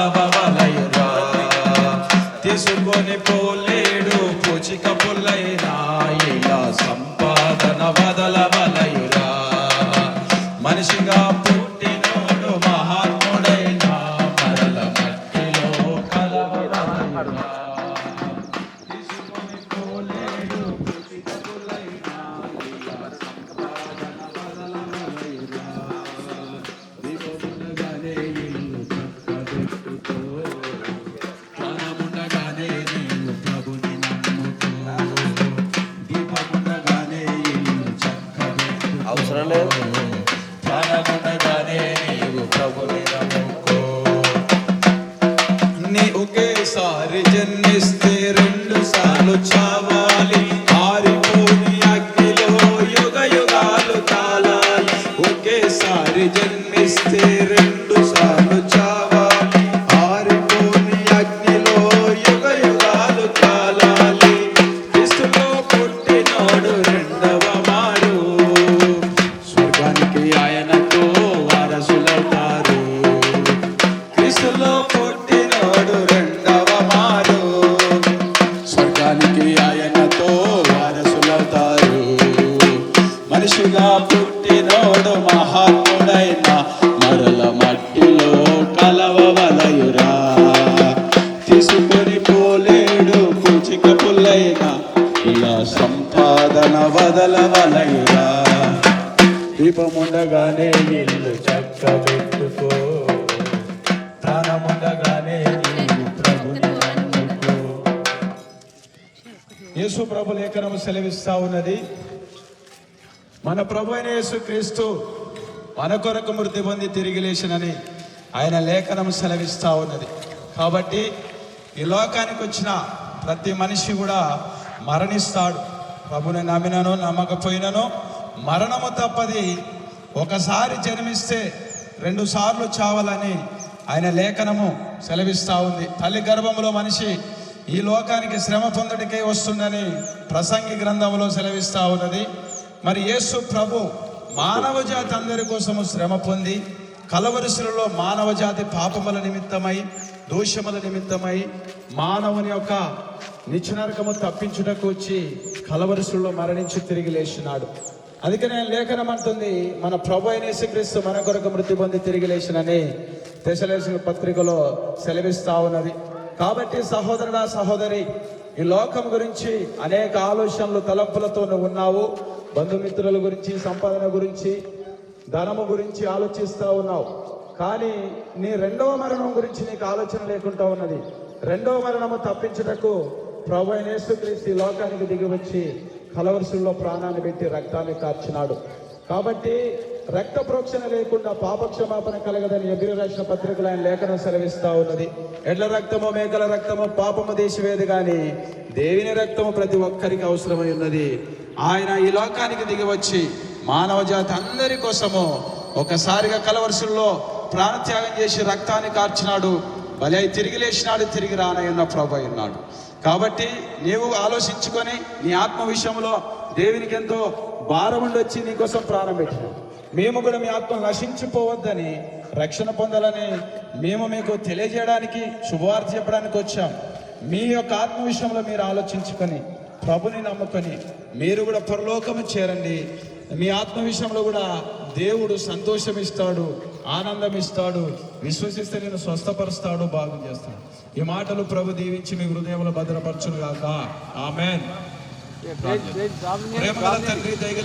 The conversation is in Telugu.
కలవవలయురా తీసుకొని పోలేడు పూచిక పుల్లైనా ఇలా సంపాదన వదలవలయురా. మనిషిగా పుట్టినోడు చక్కబెట్టుకో అవసరం లేదు ప్రాణముండగానే నీవు ప్రభుని నమ్ముకో నీ ఒకేసారి జన్మిస్తే ఇలా సంపాదన వదలవలయురా దీపముండగానే ఇల్లు చక్కబెట్టుకో. ప్రాణముండగానే యేసు ప్రభు లేఖనము సెలవిస్తా ఉన్నది. మన ప్రభు అయిన యేసు క్రీస్తు మన కొరకు మృతి పొంది తిరిగి లేచినని ఆయన లేఖనం సెలవిస్తా ఉన్నది. కాబట్టి ఈ లోకానికి వచ్చిన ప్రతి మనిషి కూడా మరణిస్తాడు. ప్రభుని నమ్మినను నమ్మకపోయినను మరణము తప్పది. ఒకసారి జన్మిస్తే రెండు సార్లు చావాలని ఆయన లేఖనము సెలవిస్తూ ఉంది. తల్లి గర్భంలో మనిషి ఈ లోకానికి శ్రమ పొందటికే వస్తుందని ప్రసంగి గ్రంథంలో సెలవిస్తూ ఉన్నది. మరి యేసు ప్రభు మానవ జాతి అందరి కోసము శ్రమ పొంది కలవరుసలలో మానవ జాతి పాపముల నిమిత్తమై దోషముల నిమిత్తమై మానవుని యొక్క నిత్యనరకము తప్పించుటకు వచ్చి కలవరుసుల్లో మరణించి తిరిగి లేచినాడు. అందుకనే లేఖనం అంటుంది మన ప్రభు అయిన యేసుక్రీస్తు మన కొరకు మృతి పొంది తిరిగి లేచినని దశలేసిన పత్రికలో సెలవిస్తా ఉన్నది. కాబట్టి సహోదరుడా సహోదరి ఈ లోకం గురించి అనేక ఆలోచనలు తలంపులతో ఉన్నావు. బంధుమిత్రుల గురించి సంపాదన గురించి ధనము గురించి ఆలోచిస్తూ ఉన్నావు. కానీ నీ రెండవ మరణం గురించి నీకు ఆలోచన లేకుండా ఉన్నది. రెండవ మరణము తప్పించుటకు ప్రభు అయిన యేసుక్రీస్తు ఈ లోకానికి దిగి వచ్చి కలవరుసుల్లో ప్రాణాన్ని పెట్టి రక్తాన్ని కార్చినాడు. కాబట్టి రక్త ప్రోక్షణ లేకుండా పాపక్షమాపణ కలగదని ఎదురు రాసిన పత్రికలు ఆయన లేఖనం సెలవిస్తా ఉన్నది. ఎడ్ల రక్తము మేకల రక్తము పాపము దేశవేది కానీ దేవిని రక్తము ప్రతి ఒక్కరికి అవసరమై ఉన్నది. ఆయన ఈ లోకానికి దిగి వచ్చి మానవ జాతి అందరి కోసము ఒకసారిగా కలవరుసుల్లో ప్రాణత్యాగం చేసి రక్తాన్ని కార్చినాడు బలి తిరిగి లేచినాడు తిరిగి రానయ్యున్న ప్రభు ఉన్నాడు. కాబట్టి నీవు ఆలోచించుకొని నీ ఆత్మ విషయంలో దేవునికి ఎంతో భారం ఉండి వచ్చి నీకోసం ప్రాణం మేము కూడా మీ ఆత్మ నశించిపోవద్దని రక్షణ పొందాలని మేము మీకు తెలియజేయడానికి శుభవార్త చెప్పడానికి వచ్చాం. మీ యొక్క ఆత్మ విషయంలో మీరు ఆలోచించుకొని ప్రభుని నమ్ముకొని మీరు కూడా పరలోకము చేరండి. మీ ఆత్మ విషయంలో కూడా దేవుడు సంతోషం ఇస్తాడు ఆనందం ఇస్తాడు విశ్వసిస్తే నేను స్వస్థపరుస్తాడు బాగు చేస్తాడు. ఈ మాటలు ప్రభు దీవించి మీ హృదయంలో భద్రపరచును గాక ఆమెన్ ప్రేమ తండ్రి